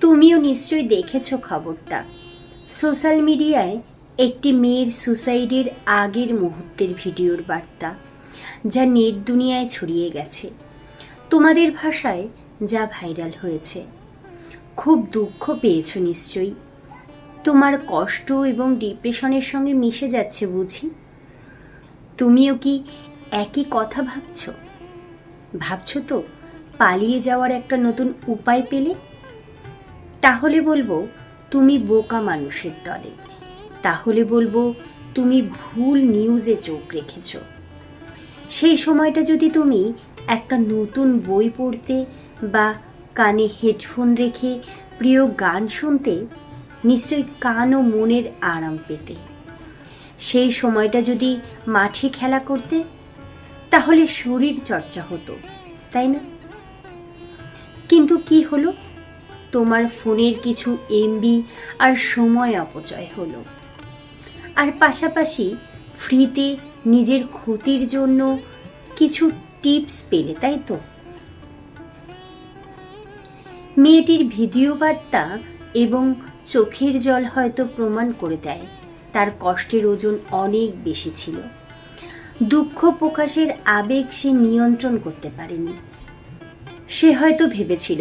তুমিও নিশ্চয়ই দেখেছ খবরটা। সোশ্যাল মিডিয়ায় একটি মেয়ের সুসাইডের আগের মুহূর্তের ভিডিওর বার্তা, যা নেট দুনিয়ায় ছড়িয়ে গেছে। তোমাদের ভাষায় যা ভাইরাল হয়েছে। খুব দুঃখ পেয়েছ নিশ্চয়ই। তোমার কষ্ট এবং ডিপ্রেশনের সঙ্গে মিশে যাচ্ছে বুঝি। তুমিও কি একই কথা ভাবছ? ভাবছ তো পালিয়ে যাওয়ার একটা নতুন উপায় পেলে? তাহলে বলব, তুমি বোকা মানুষের দলে। তাহলে বলব, তুমি ভুল নিউজে চোখ রেখেছ। সেই সময়টা যদি তুমি একটা নতুন বই পড়তে বা কানে হেডফোন রেখে প্রিয় গান শুনতে, নিশ্চয়ই কান ও মনের আরাম পেতে। সেই সময়টা যদি মাঠে খেলা করতে, তাহলে শরীর চর্চা হতো, তাই না? কিন্তু কি হলো? তোমার ফোনের কিছু এমবি আর সময় অপচয় হলো। আর পাশাপাশি ফ্রিতে নিজের ক্ষতির জন্য কিছু টিপস পেলে, তাই তো? মেয়েটির ভিডিও বার্তা এবং চোখের জল হয়তো প্রমাণ করে দেয়, তার কষ্টের ওজন অনেক বেশি ছিল। দুঃখ প্রকাশের আবেগ সে নিয়ন্ত্রণ করতে পারেনি। সে হয়তো ভেবেছিল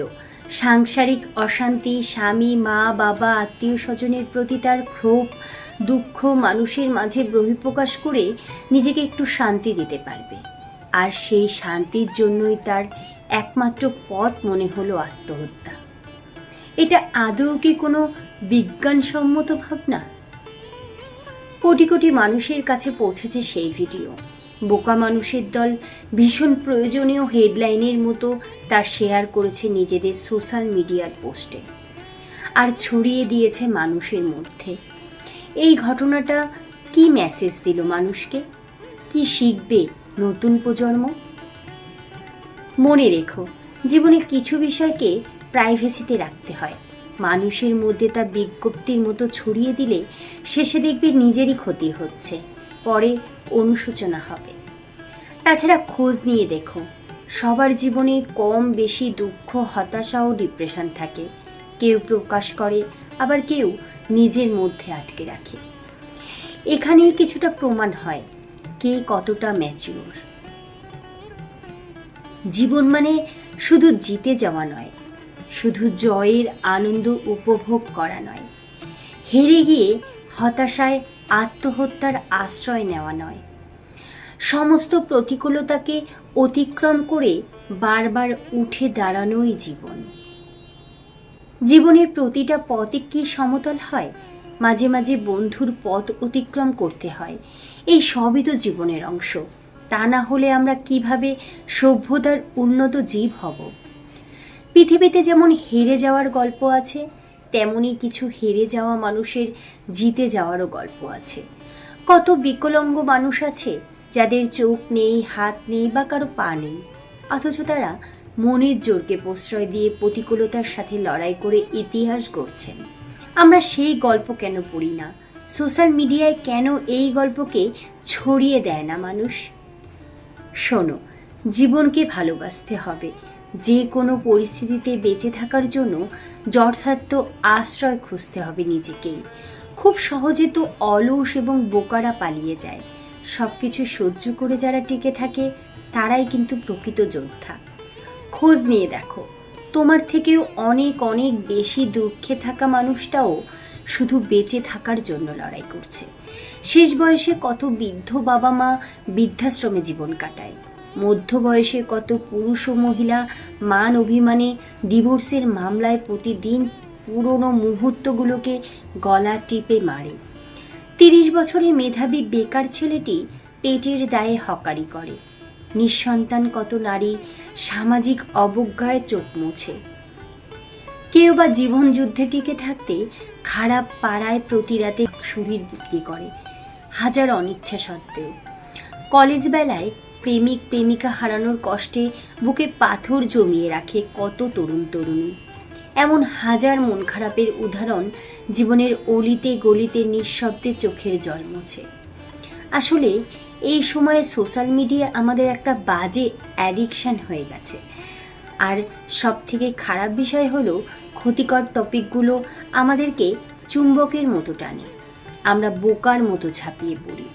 সাংসারিক অশান্তি, স্বামী, মা, বাবা, আত্মীয় স্বজনের প্রতি তার ক্ষোভ, দুঃখ মানুষের মাঝে বহিঃপ্রকাশ করে নিজেকে একটু শান্তি দিতে পারবে। আর সেই শান্তির জন্যই তার একমাত্র পথ মনে হলো আত্মহত্যা। এটা আদৌ কি কোনো বিজ্ঞানসম্মত ভাবনা? কোটি কোটি মানুষের কাছে পৌঁছেছে সেই ভিডিও। বোকা মানুষের দল ভীষণ প্রয়োজনীয় হেডলাইনের মতো তা শেয়ার করেছে নিজেদের সোশ্যাল মিডিয়ার পোস্টে। আর ছড়িয়ে দিয়েছে মানুষের মধ্যে। এই ঘটনাটা কি মেসেজ দিল মানুষকে? কি শিখবে নতুন প্রজন্ম? মনে রেখো, জীবনে কিছু বিষয়কে প্রাইভেসিতে রাখতে হয়। মানুষের মধ্যে তা বিজ্ঞপ্তির মতো ছড়িয়ে দিলে শেষে দেখবে নিজেরই ক্ষতি হচ্ছে। পরে অনুশোচনা হবে। তাছাড়া খোঁজ নিয়ে দেখো, সবার জীবনে কম বেশি দুঃখ, হতাশা ও ডিপ্রেশন থাকে। কেউ প্রকাশ করে, আবার কেউ নিজের মধ্যে আটকে রাখে। এখানেই কিছুটা প্রমাণ হয় কে কতটা ম্যাচিওর জীবন মানে শুধু জিতে যাওয়া নয়, শুধু জয়ের আনন্দ উপভোগ করা নয়। হেরে গিয়ে হতাশায় আত্মহত্যার আশ্রয় নেওয়া নয়। সমস্ত প্রতিকূলতাকে অতিক্রম করে বারবার উঠে দাঁড়ানোই জীবন। জীবনের প্রতিটা পথে কি সমতল হয়? মাঝে মাঝে বন্ধুর পথ অতিক্রম করতে হয়। এই সবই তো জীবনের অংশ। তা না হলে আমরা কীভাবে সভ্যতার উন্নত জীব হব? পৃথিবীতে যেমন হেরে যাওয়ার গল্প আছে তেমনি কিছু হেরে যাওয়া মানুষের জিতে যাওয়ারও গল্প আছে। কত বিকলাঙ্গ মানুষ আছে যাদের চোখ নেই, হাত নেই বা কারও পা নেই। অথচ তারা মনের জোরকে প্রশ্রয় দিয়ে প্রতিকূলতার সাথে লড়াই করে ইতিহাস গড়ছেন। আমরা সেই গল্প কেন পড়ি না? সোশ্যাল মিডিয়ায় কেন এই গল্পকে ছড়িয়ে দেয় না মানুষ? শোনো, জীবনকে ভালোবাসতে হবে। যে কোনো পরিস্থিতিতে বেঁচে থাকার জন্য যথার্থ আশ্রয় খুঁজতে হবে নিজেকেই। খুব সহজে তো অলস এবং বোকারা পালিয়ে যায়। সব কিছু সহ্য করে যারা টিকে থাকে, তারাই কিন্তু প্রকৃত যোদ্ধা। খোঁজ নিয়ে দেখো, তোমার থেকেও অনেক অনেক বেশি দুঃখে থাকা মানুষটাও শুধু বেঁচে থাকার জন্য লড়াই করছে। শেষ বয়সে কত বৃদ্ধ বাবা মা বৃদ্ধাশ্রমে জীবন কাটায়। মধ্য বয়সে কত পুরুষ ও মহিলা মান অভিমানে ডিভোর্সের মামলায় প্রতিদিন পুরনো মুহূর্তগুলোকে গলা টিপে মারে। তিরিশ বছরের মেধাবী বেকার ছেলেটি পেটের দায়ে হকারি করে। নিঃসন্তান কত নারী সামাজিক অবজ্ঞায় চোখ মুছে। কেউ বা জীবন যুদ্ধে টিকে থাকতে খারাপ পাড়ায় প্রতি রাতে শরীর বিক্রি করে। হাজার অনিচ্ছা সত্ত্বেও। কলেজ বেলায় প্রেমিক প্রেমিকা হারানোর কষ্টে বুকে পাথর জমিয়ে রাখে কত তরুণ তরুণী। এমন হাজার মন খারাপের উদাহরণ জীবনের অলিতে গলিতে নিঃশব্দে চোখের জল মোছে। আসলে এই সময়ে সোশ্যাল মিডিয়া আমাদের একটা বাজে অ্যাডিকশান হয়ে গেছে। আর সব থেকে খারাপ বিষয় হলো ক্ষতিকর টপিকগুলো আমাদেরকে চুম্বকের মতো টানে। আমরা বোকার মতো ঝাঁপিয়ে পড়ি।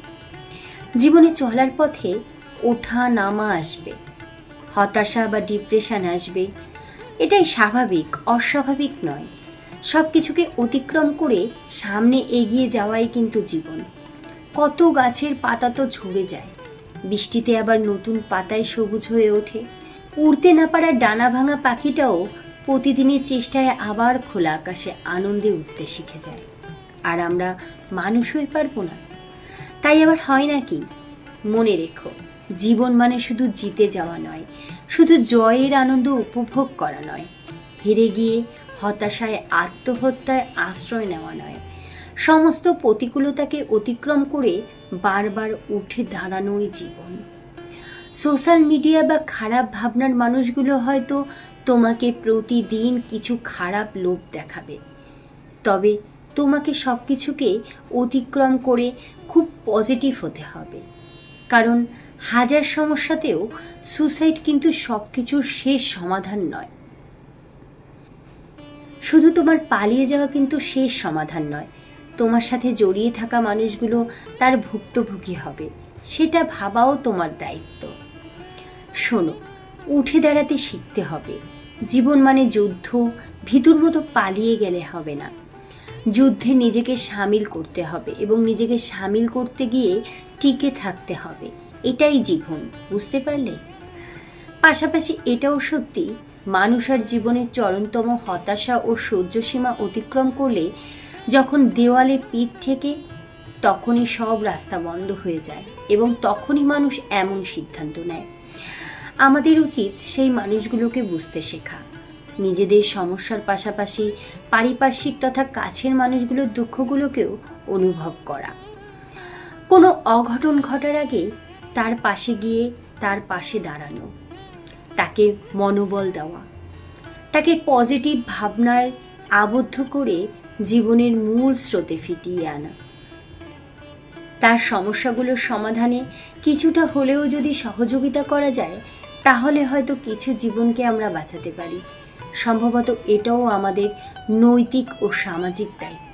জীবনে চলার পথে ওঠা নামা আসবে, হতাশা বা ডিপ্রেশন আসবে। এটাই স্বাভাবিক, অস্বাভাবিক নয়। সব কিছুকে অতিক্রম করে সামনে এগিয়ে যাওয়াই কিন্তু জীবন। কত গাছের পাতা তো ঝরে যায়, বৃষ্টিতে আবার নতুন পাতায় সবুজ হয়ে ওঠে। উড়তে না পারা ডানা ভাঙা পাখিটাও প্রতিদিনের চেষ্টায় আবার খোলা আকাশে আনন্দে উঠতে শিখে যায়। আর আমরা মানুষ হয়ে পারব না। তাই আবার হয় নাকি মনে রেখো জীবন মানে শুধু জিতে যাওয়া নয়, শুধু জয়ের আনন্দ উপভোগ করা নয়। হেরে গিয়ে হতাশায়, আত্মহত্যায় আশ্রয় নেওয়া নয়। সমস্ত প্রতিকূলতাকে অতিক্রম করে বারবার উঠে দাঁড়ানোই জীবন। সোশ্যাল মিডিয়া বা খারাপ ভাবনার মানুষগুলো হয়তো তোমাকে প্রতিদিন কিছু খারাপ লোভ দেখাবে। তবে তোমাকে সব কিছুকে অতিক্রম করে খুব পজিটিভ হতে হবে। কারণ হাজার সমস্যাতেও সুসাইড কিন্তু সব কিছুর শেষ সমাধান নয়। শুধু তোমার পালিয়ে যাওয়া কিন্তু শেষ সমাধান নয়। তোমার সাথে জড়িয়ে থাকা মানুষগুলো তার ভুক্তভোগী হবে, সেটা ভাবাও তোমার দায়িত্ব। শোনো, উঠে দাঁড়াতে শিখতে হবে। জীবন মানে যুদ্ধ, ভিতুর মতো পালিয়ে গেলে হবে না। যুদ্ধে নিজেকে সামিল করতে হবে এবং নিজেকে সামিল করতে গিয়ে টিকে থাকতে হবে। এটাই জীবন, বুঝতে পারলে? পাশাপাশি এটাও সত্যি, মানুষ আর জীবনের চরমতম হতাশা ও সহ্যসীমা অতিক্রম করলে যখন দেওয়ালে পিঠ থেকে তখনই সব রাস্তা বন্ধ হয়ে যায় এবং তখনই মানুষ এমন সিদ্ধান্ত নেয়। আমাদের উচিত সেই মানুষগুলোকে বুঝতে শেখা। নিজেদের সমস্যার পাশাপাশি পারিপার্শ্বিক তথা কাছের মানুষগুলোর দুঃখগুলোকেও অনুভব করা। কোনো অঘটন ঘটার আগে তার পাশে গিয়ে তার পাশে দাঁড়ানো। তাকে মনোবল দেওয়া। তাকে পজিটিভ ভাবনায় আবদ্ধ করে জীবনের মূল স্রোতে ফিটিয়ে আনা। তার সমস্যাগুলোর সমাধানে কিছুটা হলেও যদি সহযোগিতা করা যায়, তাহলে হয়তো কিছু জীবনকে আমরা বাঁচাতে পারি। সম্ভবত এটাও আমাদের নৈতিক ও সামাজিক দায়িত্ব।